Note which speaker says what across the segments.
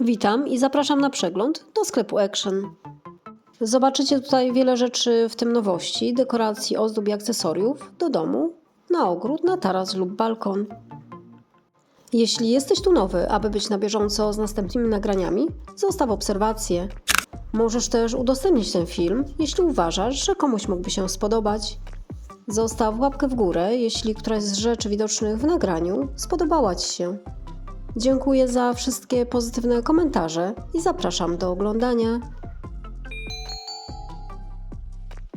Speaker 1: Witam i zapraszam na przegląd do sklepu Action. Zobaczycie tutaj wiele rzeczy, w tym nowości, dekoracji, ozdób i akcesoriów do domu, na ogród, na taras lub balkon. Jeśli jesteś tu nowy, aby być na bieżąco z następnymi nagraniami, zostaw obserwację. Możesz też udostępnić ten film, jeśli uważasz, że komuś mógłby się spodobać. Zostaw łapkę w górę, jeśli któraś z rzeczy widocznych w nagraniu spodobała Ci się. Dziękuję za wszystkie pozytywne komentarze i zapraszam do oglądania.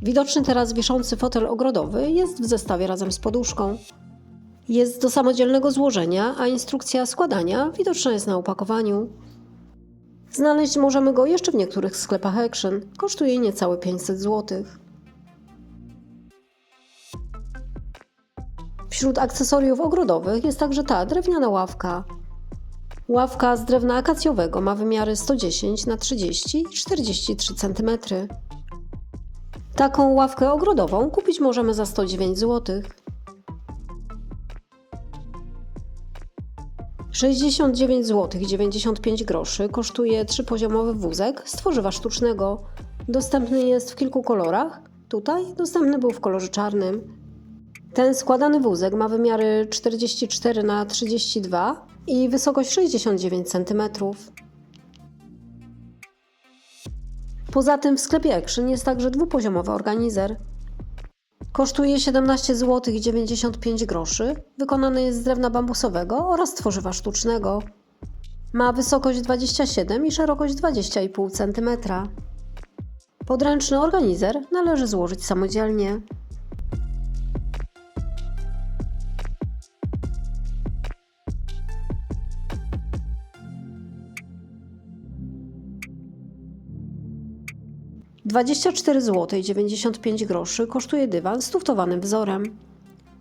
Speaker 1: Widoczny teraz wiszący fotel ogrodowy jest w zestawie razem z poduszką. Jest do samodzielnego złożenia, a instrukcja składania widoczna jest na opakowaniu. Znaleźć możemy go jeszcze w niektórych sklepach Action. Kosztuje niecałe 500 zł. Wśród akcesoriów ogrodowych jest także ta drewniana ławka. Ławka z drewna akacjowego ma wymiary 110 na 30 i 43 cm. Taką ławkę ogrodową kupić możemy za 109 zł. 69 zł 95 groszy kosztuje trzypoziomowy wózek z tworzywa sztucznego. Dostępny jest w kilku kolorach. Tutaj dostępny był w kolorze czarnym. Ten składany wózek ma wymiary 44 na 32 i wysokość 69 cm. Poza tym w sklepie Action jest także dwupoziomowy organizer. Kosztuje 17 zł 95 groszy. Wykonany jest z drewna bambusowego oraz tworzywa sztucznego. Ma wysokość 27 i szerokość 20,5 cm. Podręczny organizer należy złożyć samodzielnie. Dwadzieścia cztery zł 95 groszy kosztuje dywan z tuftowanym wzorem.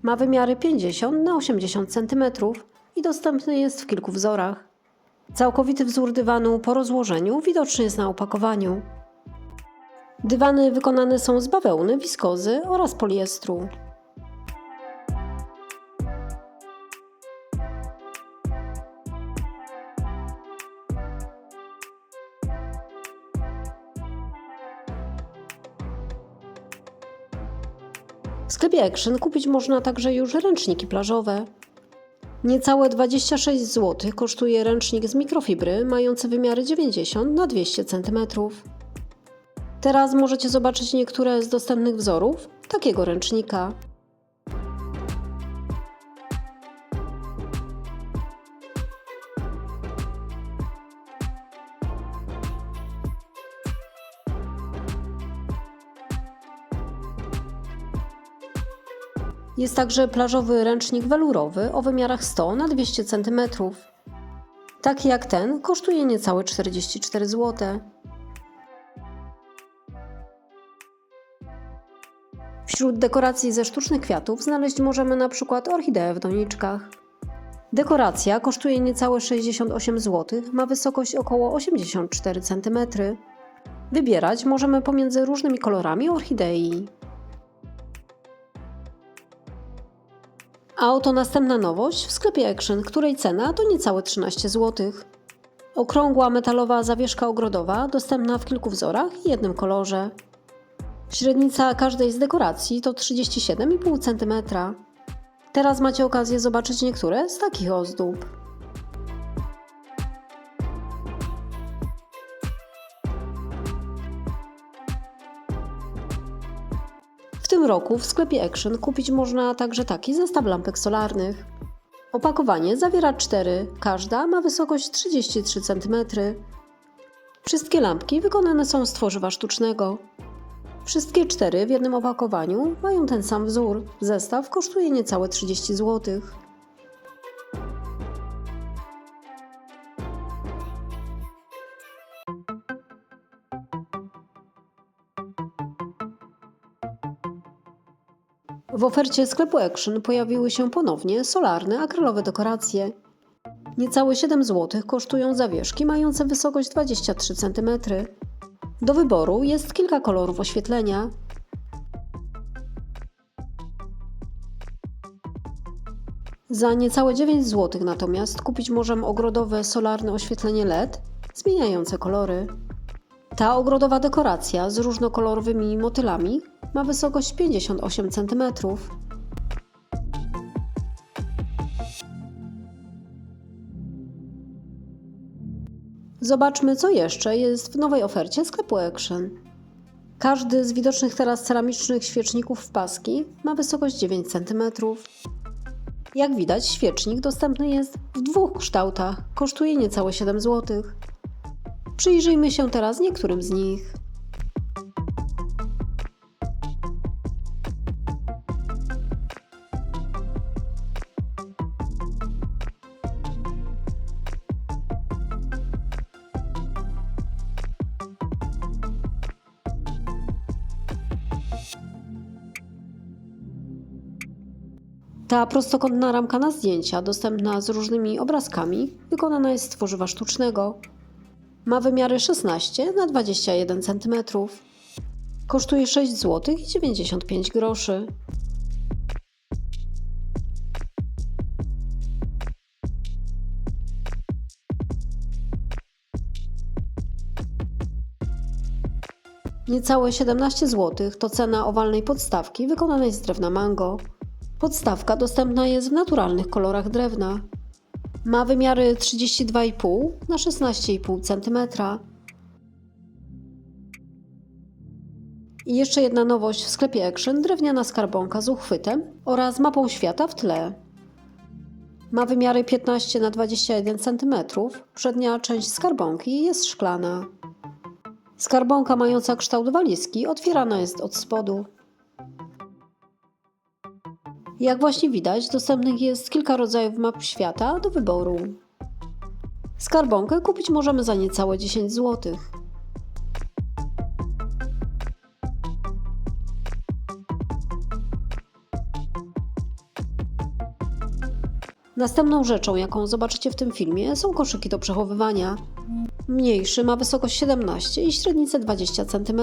Speaker 1: Ma wymiary 50 na 80 cm i dostępny jest w kilku wzorach. Całkowity wzór dywanu po rozłożeniu widoczny jest na opakowaniu. Dywany wykonane są z bawełny, wiskozy oraz poliestru. W sklepie Action kupić można także już ręczniki plażowe. Niecałe 26 zł kosztuje ręcznik z mikrofibry mający wymiary 90 na 200 cm. Teraz możecie zobaczyć niektóre z dostępnych wzorów takiego ręcznika. Jest także plażowy ręcznik welurowy o wymiarach 100 na 200 cm. Taki jak ten kosztuje niecałe 44 zł. Wśród dekoracji ze sztucznych kwiatów znaleźć możemy na przykład orchideę w doniczkach. Dekoracja kosztuje niecałe 68 zł, ma wysokość około 84 cm. Wybierać możemy pomiędzy różnymi kolorami orchidei. A oto następna nowość w sklepie Action, której cena to niecałe 13 zł. Okrągła metalowa zawieszka ogrodowa, dostępna w kilku wzorach i jednym kolorze. Średnica każdej z dekoracji to 37,5 cm. Teraz macie okazję zobaczyć niektóre z takich ozdób. Tym roku w sklepie Action kupić można także taki zestaw lampek solarnych. Opakowanie zawiera cztery, każda ma wysokość 33 cm. Wszystkie lampki wykonane są z tworzywa sztucznego. Wszystkie cztery w jednym opakowaniu mają ten sam wzór. Zestaw kosztuje niecałe 30 zł. W ofercie sklepu Action pojawiły się ponownie solarne akrylowe dekoracje. Niecałe 7 zł kosztują zawieszki mające wysokość 23 cm. Do wyboru jest kilka kolorów oświetlenia. Za niecałe 9 zł natomiast kupić możemy ogrodowe solarne oświetlenie LED zmieniające kolory. Ta ogrodowa dekoracja z różnokolorowymi motylami ma wysokość 58 cm. Zobaczmy, co jeszcze jest w nowej ofercie sklepu Action. Każdy z widocznych teraz ceramicznych świeczników w paski ma wysokość 9 cm. Jak widać, świecznik dostępny jest w dwóch kształtach. Kosztuje niecałe 7 zł. Przyjrzyjmy się teraz niektórym z nich. Ta prostokątna ramka na zdjęcia, dostępna z różnymi obrazkami, wykonana jest z tworzywa sztucznego. Ma wymiary 16 na 21 cm. Kosztuje 6 zł i 95 groszy. Niecałe 17 zł to cena owalnej podstawki wykonanej z drewna mango. Podstawka dostępna jest w naturalnych kolorach drewna. Ma wymiary 32,5 na 16,5 cm. I jeszcze jedna nowość w sklepie Action: drewniana skarbonka z uchwytem oraz mapą świata w tle. Ma wymiary 15 na 21 cm. Przednia część skarbonki jest szklana. Skarbonka mająca kształt walizki otwierana jest od spodu. Jak właśnie widać, dostępnych jest kilka rodzajów map świata do wyboru. Skarbonkę kupić możemy za niecałe 10 zł. Następną rzeczą, jaką zobaczycie w tym filmie, są koszyki do przechowywania. Mniejszy ma wysokość 17 i średnicę 20 cm.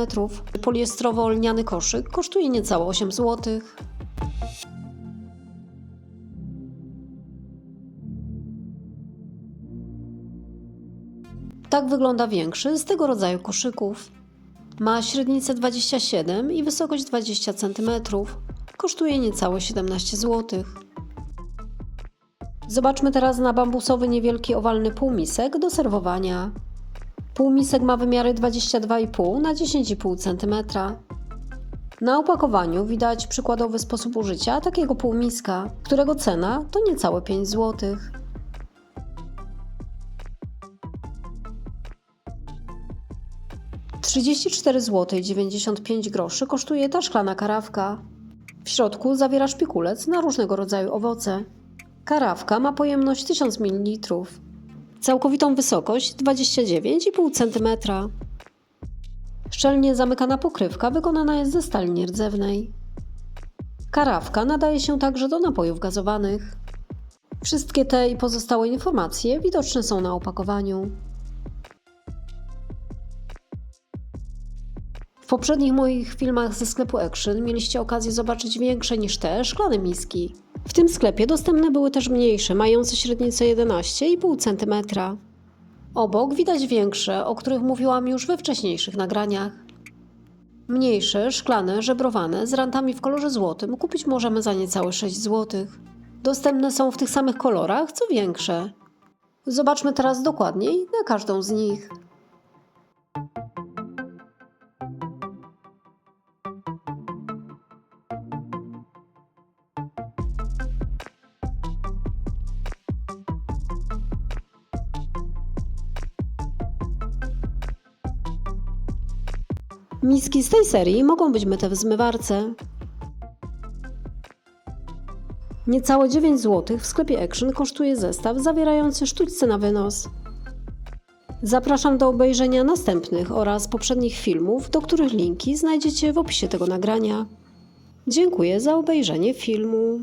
Speaker 1: Poliestrowo-lniany koszyk kosztuje niecałe 8 zł. Tak wygląda większy z tego rodzaju koszyków. Ma średnicę 27 i wysokość 20 cm. Kosztuje niecałe 17 zł. Zobaczmy teraz na bambusowy niewielki owalny półmisek do serwowania. Półmisek ma wymiary 22,5 na 10,5 cm. Na opakowaniu widać przykładowy sposób użycia takiego półmiska, którego cena to niecałe 5 złotych. 34 zł 95 groszy kosztuje ta szklana karawka. W środku zawiera szpikulec na różnego rodzaju owoce. Karawka ma pojemność 1000 ml. Całkowitą wysokość 29,5 cm. Szczelnie zamykana pokrywka wykonana jest ze stali nierdzewnej. Karawka nadaje się także do napojów gazowanych. Wszystkie te i pozostałe informacje widoczne są na opakowaniu. Poprzednich moich filmach ze sklepu Action mieliście okazję zobaczyć większe niż te szklane miski. W tym sklepie dostępne były też mniejsze, mające średnicę 11,5 cm. Obok widać większe, o których mówiłam już we wcześniejszych nagraniach. Mniejsze, szklane, żebrowane, z rantami w kolorze złotym kupić możemy za niecałe 6 zł. Dostępne są w tych samych kolorach, co większe. Zobaczmy teraz dokładniej na każdą z nich. Miski z tej serii mogą być myte w zmywarce. Niecałe 9 zł w sklepie Action kosztuje zestaw zawierający sztućce na wynos. Zapraszam do obejrzenia następnych oraz poprzednich filmów, do których linki znajdziecie w opisie tego nagrania. Dziękuję za obejrzenie filmu.